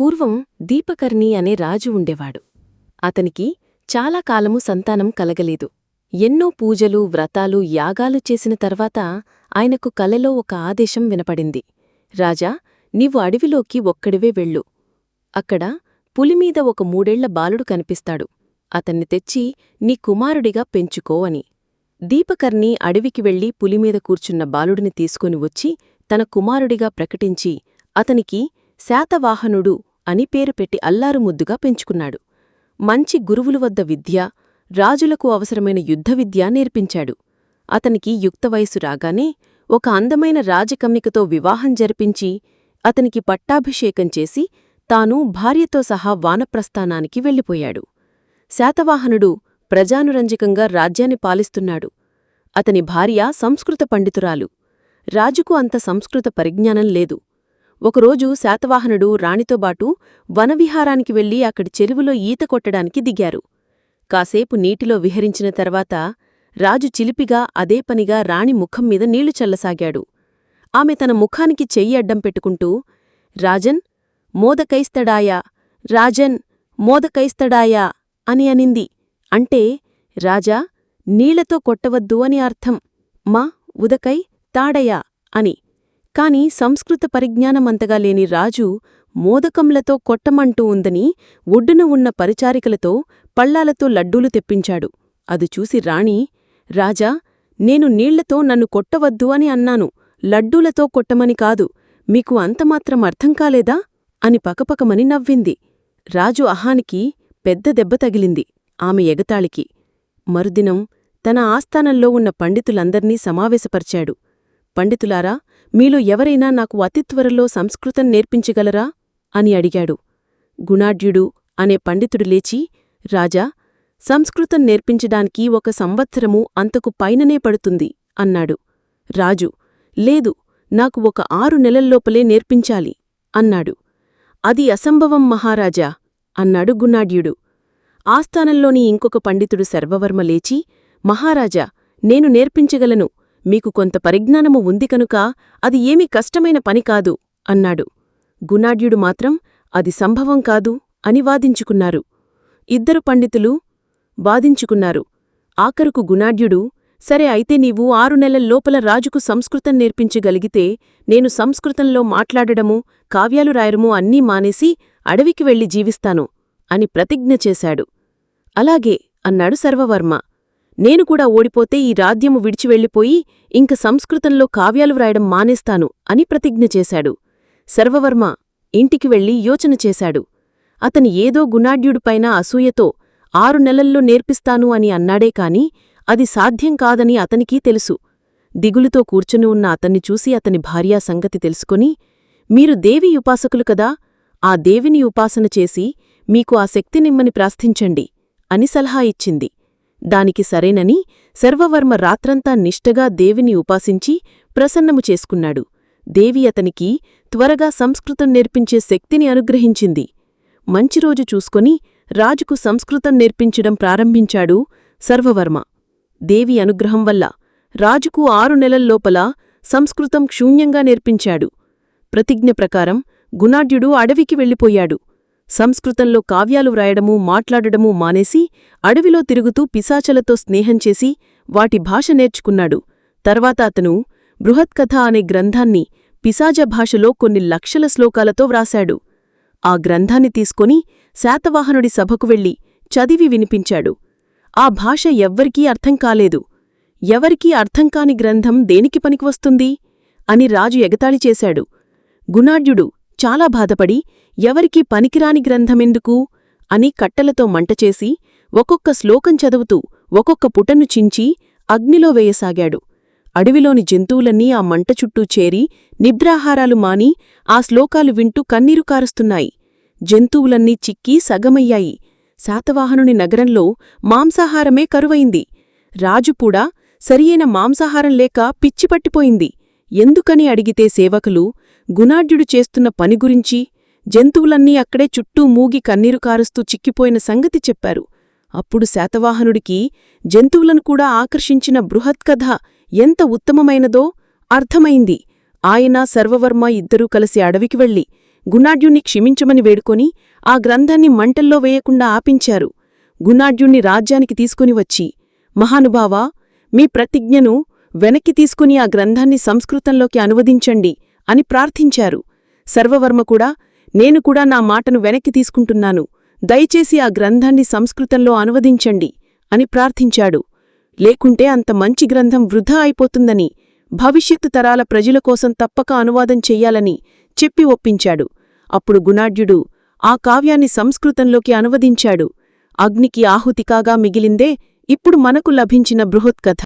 పూర్వం దీపకర్ణి అనే రాజు ఉండేవాడు. అతనికి చాలా కాలము సంతానం కలగలేదు. ఎన్నో పూజలు వ్రతాలు యాగాలు చేసిన తర్వాత ఆయనకు కలలో ఒక ఆదేశం వినపడింది. రాజా నీవు అడవిలోకి ఒక్కడివే వెళ్ళు. అక్కడ పులిమీద ఒక మూడేళ్ళ బాలుడు కనిపిస్తాడు. అతన్ని తెచ్చి నీ కుమారుడిగా పెంచుకో అని. దీపకర్ణి అడవికి వెళ్ళి పులిమీద కూర్చున్న బాలుడిని తీసుకుని వచ్చి తన కుమారుడిగా ప్రకటించి అతనికి శాతవాహనుడు అని పేరు పెట్టి అల్లారు ముద్దుగా పెంచుకున్నాడు. మంచి గురువులు వద్ద విద్య రాజులకు అవసరమైన యుద్ధ విద్య నేర్పించాడు. అతనికి యుక్త వయసు రాగానే ఒక అందమైన రాజకన్యకతో వివాహం జరిపించి అతనికి పట్టాభిషేకం చేసి తాను భార్యతో సహా వానప్రస్థానానికి వెళ్ళిపోయాడు. శాతవాహనుడు ప్రజానురంజకంగా రాజ్యాన్ని పాలిస్తున్నాడు. అతని భార్య సంస్కృత పండితురాలు. రాజుకు అంత సంస్కృత పరిజ్ఞానం లేదు. ఒకరోజు శాతవాహనుడు రాణితోబాటు వనవిహారానికి వెళ్ళి అక్కడి చెరువులో ఈత కొట్టడానికి దిగారు. కాసేపు నీటిలో విహరించిన తర్వాత రాజు చిలిపిగా అదే పనిగా రాణి ముఖం మీద నీళ్ళు చల్లసాగాడు. ఆమె తన ముఖానికి చెయ్యి అడ్డం పెట్టుకుంటూ రాజన్ మోదకైస్తడాయా రాజన్ మోదకైస్తడాయా అని అనింది. అంటే రాజా నీళ్ళతో కొట్టవద్దు అని అర్థం. మా ఉదకై తాడయా అని. కాని సంస్కృత పరిజ్ఞానమంతగా లేని రాజు మోదకంలతో కొట్టమంటూ ఉందని ఒడ్డున ఉన్న పరిచారికలతో పళ్ళాలతో లడ్డూలు తెప్పించాడు. అది చూసి రాణి రాజా నేను నీళ్ళతో నన్ను కొట్టవద్దు అని అన్నాను. లడ్డూలతో కొట్టమని కాదు. మీకు అంతమాత్రం అర్థం కాలేదా? అని పకపకమని నవ్వింది. రాజు అహానికి పెద్ద దెబ్బ తగిలింది ఆమె ఎగతాళికి. మరుదినం తన ఆస్థానంలో ఉన్న పండితులందర్నీ సమావేశపరిచాడు. పండితులారా మీలో ఎవరైనా నాకు అతి త్వరలో సంస్కృతం నేర్పించగలరా? అని అడిగాడు. గుణాఢ్యుడు అనే పండితుడు లేచి రాజా సంస్కృతం నేర్పించడానికి ఒక సంవత్సరము అంతకు పైననే పడుతుంది అన్నాడు. రాజు లేదు నాకు ఒక ఆరు నెలల్లోపలే నేర్పించాలి అన్నాడు. అది అసంభవం మహారాజా అన్నాడు గుణాఢ్యుడు. ఆస్థానంలోని ఇంకొక పండితుడు సర్వవర్మ లేచి మహారాజా నేను నేర్పించగలను మీకు కొంత పరిజ్ఞానము ఉంది కనుక అది ఏమీ కష్టమైన పని కాదు అన్నాడు. గుణాఢ్యుడు మాత్రం అది సంభవం కాదు అని వాదించుకున్నారు. ఇద్దరు పండితులు వాదించుకున్నారు. ఆఖరుకు గుణాఢ్యుడు సరే అయితే నీవు ఆరు నెలల్లోపల రాజుకు సంస్కృతం నేర్పించగలిగితే నేను సంస్కృతంలో మాట్లాడడము కావ్యాలు రాయడము అన్నీ మానేసి అడవికి వెళ్ళి జీవిస్తాను అని ప్రతిజ్ఞ చేశాడు. అలాగే అన్నాడు సర్వవర్మ. నేను కూడా ఓడిపోతే ఈ రాజ్యము విడిచి వెళ్ళిపోయి ఇంక సంస్కృతంలో కావ్యాలు వ్రాయడం మానేస్తాను అని ప్రతిజ్ఞ చేశాడు. సర్వవర్మ ఇంటికి వెళ్ళి యోచన చేశాడు. అతని ఏదో గుణాఢ్యుడిపైన అసూయతో ఆరు నెలల్లో నేర్పిస్తాను అని అన్నాడే కాని అది సాధ్యం కాదని అతనికీ తెలుసు. దిగులుతో కూర్చుని ఉన్న అతన్ని చూసి అతని భార్యా సంగతి తెలుసుకొని మీరు దేవి ఉపాసకులు కదా ఆ దేవిని ఉపాసన చేసి మీకు ఆ శక్తినిమ్మని ప్రార్థించండి అని సలహా ఇచ్చింది. దానికి సరేనని సర్వవర్మ రాత్రంతా నిష్టగా దేవిని ఉపాసించి ప్రసన్నము చేసుకున్నాడు. దేవి అతనికి త్వరగా సంస్కృతం నేర్పించే శక్తిని అనుగ్రహించింది. మంచిరోజు చూసుకొని రాజుకు సంస్కృతం నేర్పించడం ప్రారంభించాడు సర్వవర్మ దేవి అనుగ్రహం వల్ల రాజుకు ఆరు నెలల్లోపల సంస్కృతం క్షూన్యంగా నేర్పించాడు. ప్రతిజ్ఞ ప్రకారం గుణాఢ్యుడు అడవికి వెళ్ళిపోయాడు. సంస్కృతంలో కావ్యాలు వ్రాయడమూ మాట్లాడడమూ మానేసి అడవిలో తిరుగుతూ పిశాచలతో స్నేహం చేసి వాటి భాష నేర్చుకున్నాడు. తర్వాత అతను బృహత్కథ అనే గ్రంథాన్ని పిశాజ భాషలో కొన్ని లక్షల శ్లోకాలతో వ్రాశాడు. ఆ గ్రంథాన్ని తీసుకొని శాతవాహనుడి సభకు వెళ్ళి చదివి వినిపించాడు. ఆ భాష ఎవ్వరికీ అర్థం కాలేదు. ఎవరికీ అర్థంకాని గ్రంథం దేనికి పనికివస్తుంది అని రాజు ఎగతాళి చేశాడు. గుణాఢ్యుడు చాలా బాధపడి ఎవరికీ పనికిరాని గ్రంథమెందుకు అని కట్టెలతో మంటచేసి ఒక్కొక్క శ్లోకం చదువుతూ ఒక్కొక్క పుటను చించి అగ్నిలో వేయసాగాడు. అడవిలోని జంతువులన్నీ ఆ మంట చుట్టూ చేరి నిద్రాహారాలు మాని ఆ శ్లోకాలు వింటూ కన్నీరు కారుస్తున్నాయి. జంతువులన్నీ చిక్కి సగమయ్యాయి. శాతవాహనుని నగరంలో మాంసాహారమే కరువైంది. రాజుపూడా సరియైన మాంసాహారం లేక పిచ్చిపట్టిపోయింది ఎందుకని అడిగితే సేవకులు గుణాఢ్యుడు చేస్తున్న పని గురించి జంతువులన్నీ అక్కడే చుట్టూ మూగి కన్నీరు కారుస్తూ చిక్కిపోయిన సంగతి చెప్పారు. అప్పుడు శాతవాహనుడికి జంతువులను కూడా ఆకర్షించిన బృహత్కథ ఎంత ఉత్తమమైనదో అర్థమైంది. ఆయన సర్వవర్మ ఇద్దరూ కలిసి అడవికి వెళ్ళి గుణాఢ్యుణ్ణి క్షమించమని వేడుకొని ఆ గ్రంథాన్ని మంటల్లో వేయకుండా ఆపించారు. గుణాఢ్యుణ్ణి రాజ్యానికి తీసుకుని వచ్చి మహానుభావా మీ ప్రతిజ్ఞను వెనక్కి తీసుకుని ఆ గ్రంథాన్ని సంస్కృతంలోకి అనువదించండి. అని ప్రార్థించారు. సర్వవర్మ కూడా నేను కూడా నా మాటను వెనక్కి తీసుకుంటున్నాను. దయచేసి ఆ గ్రంథాన్ని సంస్కృతంలో అనువదించండి అని ప్రార్థించాడు. లేకుంటే అంత మంచి గ్రంథం వృధా అయిపోతుందని భవిష్యత్తు తరాల ప్రజల కోసం తప్పక అనువాదం చెయ్యాలని చెప్పి ఒప్పించాడు. అప్పుడు గుణాఢ్యుడు ఆ కావ్యాన్ని సంస్కృతంలోకి అనువదించాడు. అగ్నికి ఆహుతికాగా మిగిలిందే ఇప్పుడు మనకు లభించిన బృహత్కథ.